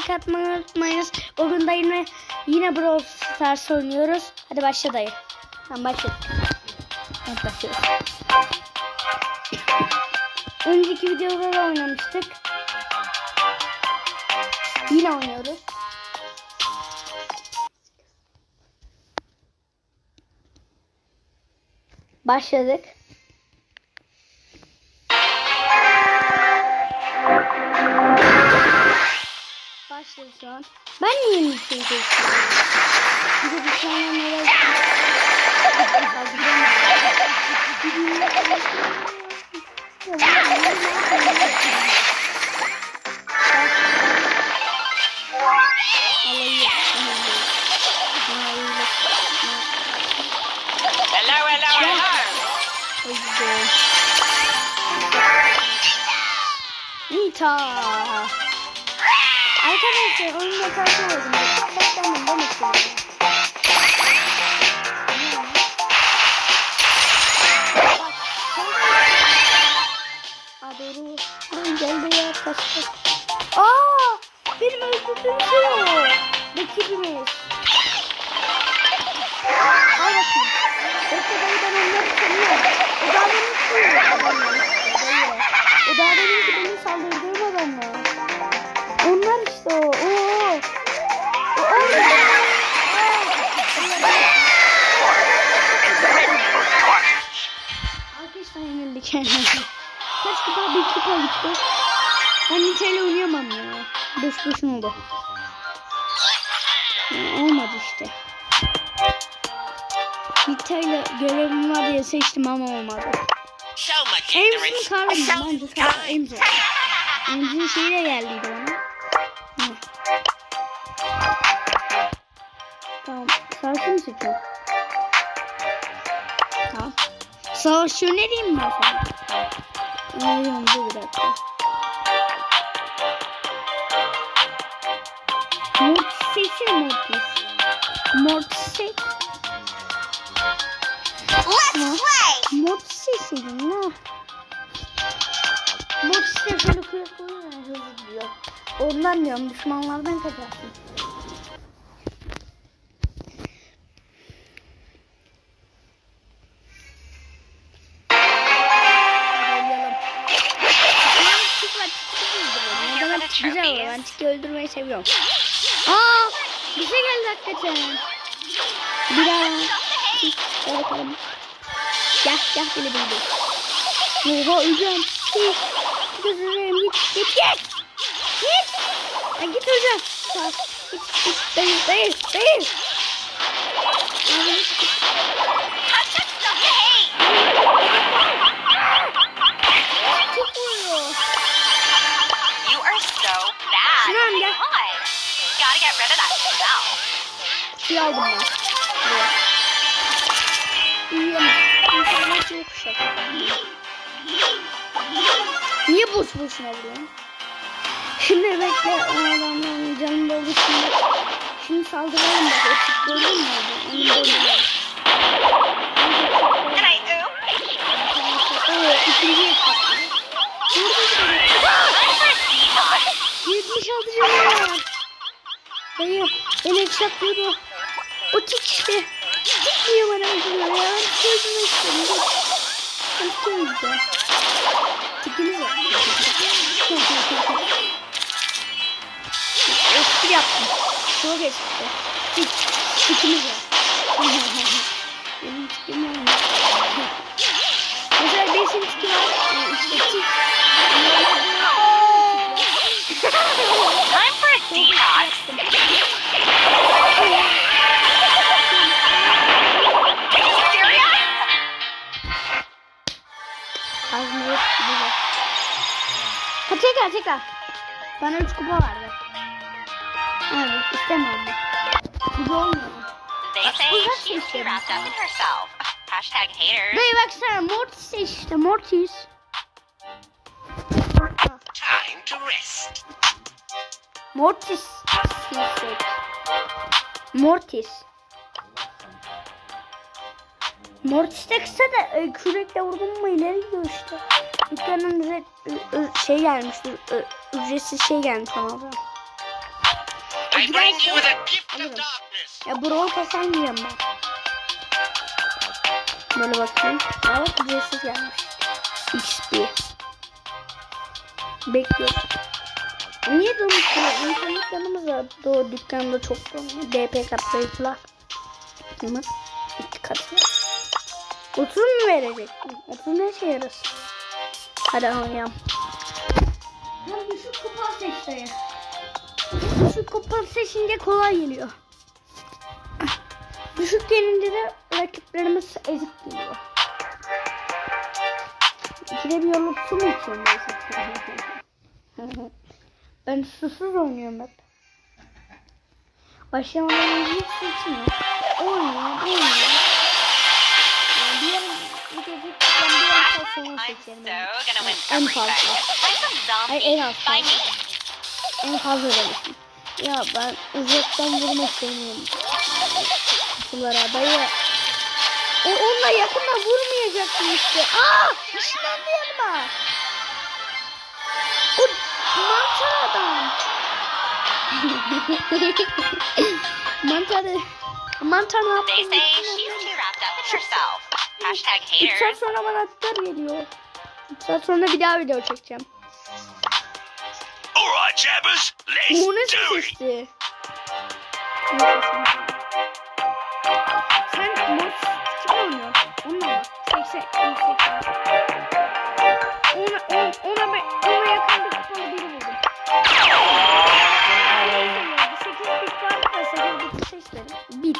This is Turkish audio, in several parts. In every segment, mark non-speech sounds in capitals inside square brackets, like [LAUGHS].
like atmayı unutmayınız. Bugün de yine, Brawl Stars oynuyoruz. Hadi başla dayı. Tamam başladık. Evet başlıyoruz. Önceki videoda da oynamıştık. Yine oynuyoruz. Başladık. Şu an. Ben niye bir şey değiştiriyorum? Bir de düşmanlarla Hello, hello, hello. Nita. Arkadaşlar oyunda oldum. Saklandım ben istiyorum. Doğru. Ben geldi ya kaçtı. Aa benim öldürdüğüm şey o. Rakibimiz. Kaç kupa? Bir kupa gitti. Ben Nita'yla oynayamam ya. Boş boşuna oldu. Ya, olmadı işte. Nita'yla görevim var diye seçtim ama olmadı. Emzin kahve bence kahve Emzin. Emzin şeyle geldiydi bana. Tamam. Savaşı mı seçiyorum? Savaşı önereyim mi ben sana? Öneriyorum dur bir dakika. Mortis seçsene Mortis. Mortis seç. Let's play. Mortis seçseydin ne? Mortis de şöyle kuyruk oluyor ya hızlı diyor. Ondan diyorum düşmanlardan kaçarsın. Güzel olur. Ben tiki öldürmeyi seviyorum. Aa, bize geldi hakikaten. Bir daha. Gel bakalım. Gel gel bile bile. Oha öleceğim. Git. Gözlerim git git git. Git. Ya git öleceğim. Git git. Dayı dayı dayı. Aldım ben. İyiyim. İnternet yok şaka. Niye boş boşuna vuruyorsun? Şimdi bekle o adamların canım doldu şimdi. Şimdi saldıralım bak tip gördün mü orada? Onu oop? Oo ikinci yapacaktı. Vurdu 76 canım var. Dayı beni headshotladı. O tik işte. Tik niye bana öldürüyor ya? Ben tutuyorum bir de. Tikiniz var. Espri yaptım. Çok espri. Tik. Tikiniz var. Benim tikim var. Mesela beşin tiki var. Ee, İşte tik. Tekrar tekrar. Bana 3 kupa istemiyorum ben. Bu da olmuyor. Herself. Hashtag haters. Dayı baksana Mortis işte Mortis. Time to rest. Mortis. Seçsek. Mortis. Mortis de kısa da e, kürekle vurdum mu ileri gidiyor işte. Dükkanın ücret, şey gelmiş, ücretsiz şey gelmiş ama. I bring you giderse alırım. Ya Brawl Pass almayacağım ben. Böyle bakayım. Aa bak ücretsiz gelmiş. XP. Bekliyoruz. Niye dönmüşler? İnternet yanımızda doğru dükkanda çok dönüyor. DP katlayıcılar. Hemen iki katlı. 30 mu verecek? 30 ne şey yarası? Hadi oynayalım. Ben düşük kupa seçtim. Düşük kupa seçince kolay geliyor. Düşük gelince de rakiplerimiz ezik geliyor. İkide bir yolu su mu içiyorum ben? ben susuz oynuyorum hep. Başlamadan önce su içmiyorum. So En fazla. Ay en az fazla. En fazla demiştim. Ya ben uzaktan vurma istemiyorum. Kutulara dayı. O onunla yakından vurmayacaktım işte. Aa! Işınlandı yanıma. O mantar adam. [LAUGHS] mantar mantar ne yaptı? They say she's too wrapped up in herself. Hashtag 3 saat haters. sonra bana atlar geliyor. 3 saat sonra bir daha video çekeceğim. All right, jabbers, Bu let's nasıl do it. sesti? Sen mod kim oynuyorsun? Onunla bak. 80, 80. Ona, ona, ona, ben, ona yakın bir kupalı biri buldum. 8 bit var da 8 bit seçmedim. Bit.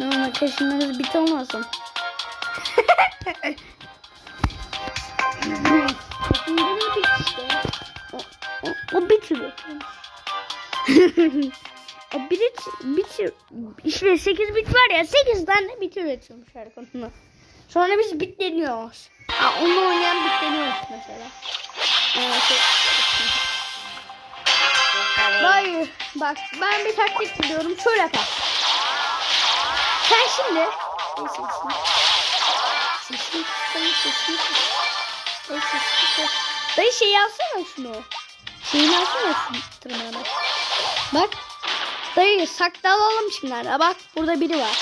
ne ama keşinleriniz bit olmasın. [LAUGHS] O, o, o bit üretiyor. e bit, bit, işte 8 bit var ya 8 tane bit üretiyormuş her konuda. Sonra biz bitleniyoruz. Ha, onunla oynayan bitleniyoruz mesela. Evet, Hayır. Bak ben bir taktik biliyorum. Şöyle yapar. Sen şimdi Sesini Sesini Sesini Sesini Dayı sesini Dayı şey alsana şunu. Şeyini alsana şu tırnağını. Bak. Dayı saklanalım şimdi. Ha, Bak burada biri var.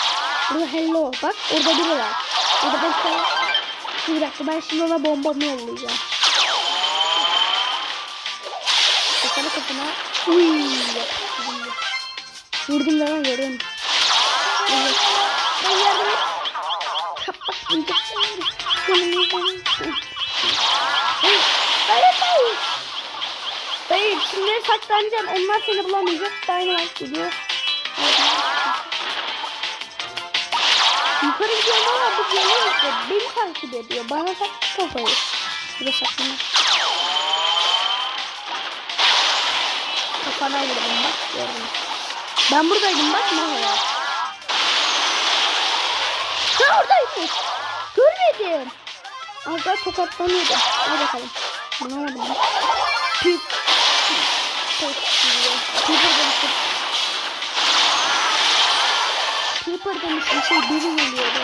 Burada hello. Bak orada biri var. Orada ben Bir dakika ben şimdi ona bombamı yollayacağım. Bakalım kapına. Uy. Vurdum da ben görüyorum. Evet. Ben yardım et. Kapat. Hayır. Hayır. Hayır. Dayı şimdi saklanacaksın. Onlar seni bulamayacak. Dynamite geliyor. Yukarı gidiyorum ama bu geliyor işte. Beni takip ediyor. Bana taktı kafayı. Şurada saklanıyor. Kafana vurdum bak. Gördüm. Ben buradaydım bak ne var. Ha oradaymış. Görmedim. Daha tokatlanıyordu. Hadi bakalım. Bulamadım. Pip diyor. Piper demiştim. Piper demiştim. Şey biri geliyordu.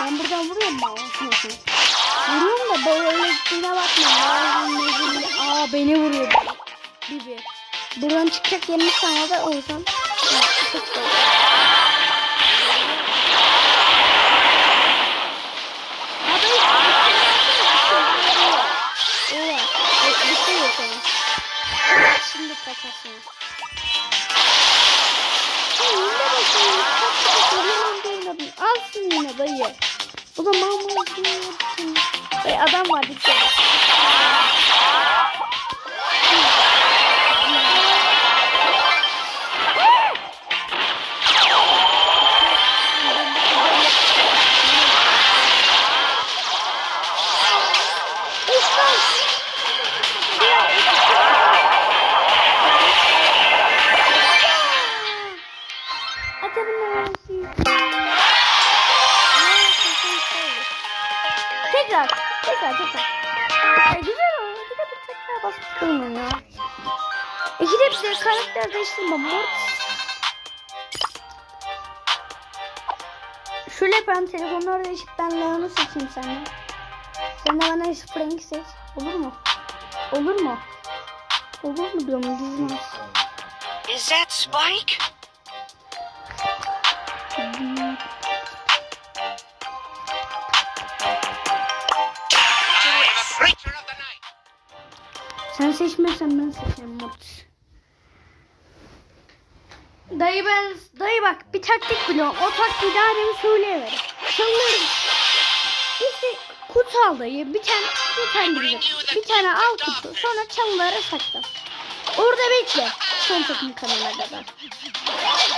Ben buradan vuruyorum mu? Vuruyorum da böyle üstüne bakma. Aa beni vuruyor. Bibi. Buradan çıkacak yerimiz sana da o Tekrar, tekrar, tekrar. Ay, güzel de bir tekrar basıp durmayın ya. Bir de karakter değiştirme. Mort. Şöyle ben telefonları değişip ben Leon'u seçeyim senden. Sen de bana Frank seç. Olur mu? Olur mu? Olur mu diyorum dizmez. Is that Spike? Sen seçmezsen ben seçerim Mortis. Dayı ben, dayı bak bir taktik biliyorum. O taktiği daha demin söyleyiverim. Çalıyorum. İşte kutu al dayı. Bir tane, bir tane. Bir tane al kutu. Sonra çalılara sakla. Orada bekle. Son takım kanalına kadar.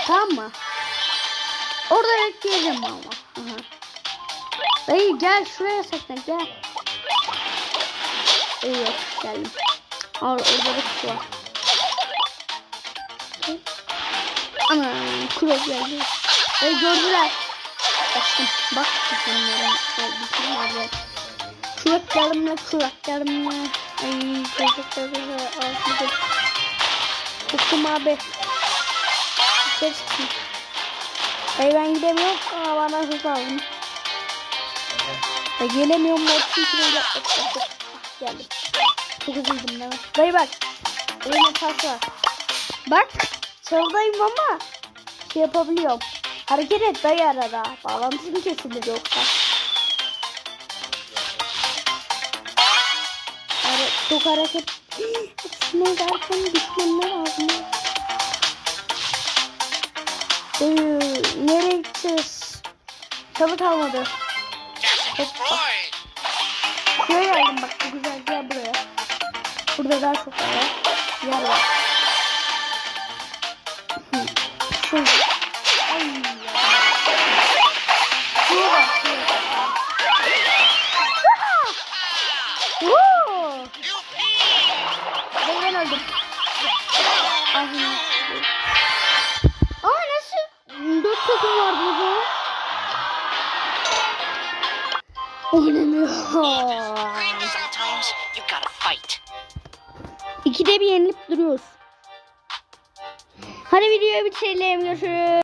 Tamam mı? Orada bekleyeceğim ama. Aha. Dayı gel şuraya sakla gel. İyi yok geldim. Or orada da kutu var. Ana kurok geldi. Ay gördüler. Kaçtım. Bak kutumlara. Ay kutumlara. Kulaklarımla kulaklarımla. Ay kulaklarımla. Ağzımda. Kutum abi. Yukarı çıkayım. Ay ben gidemiyorum. Aa bana hız lazım. Ay gelemiyorum. Mortin kireyle. Geldim. Çok üzüldüm değil mi? Dayı bak. Elimde tas var. Bak. Çalıdayım ama şey yapabiliyorum. Hareket et dayı arada. Bağlantın kesilir yoksa. Ara, çok hareket. [GASPS] Ne derken gitmem lazım. Dayı nereye gideceğiz? Çalı kalmadı. Hoppa. Şuraya geldim bak bu güzel gel buraya. Burada daha çok var. Yer var. Hı. Şu. Ay ya. Aha! Woo! Ay, ben öldüm. Ağzına. Aa nasıl? Dört var burada. Oynamıyor. Sometimes you gotta fight. İkide bir yenilip duruyoruz. Hadi videoyu bitirelim. Görüşürüz.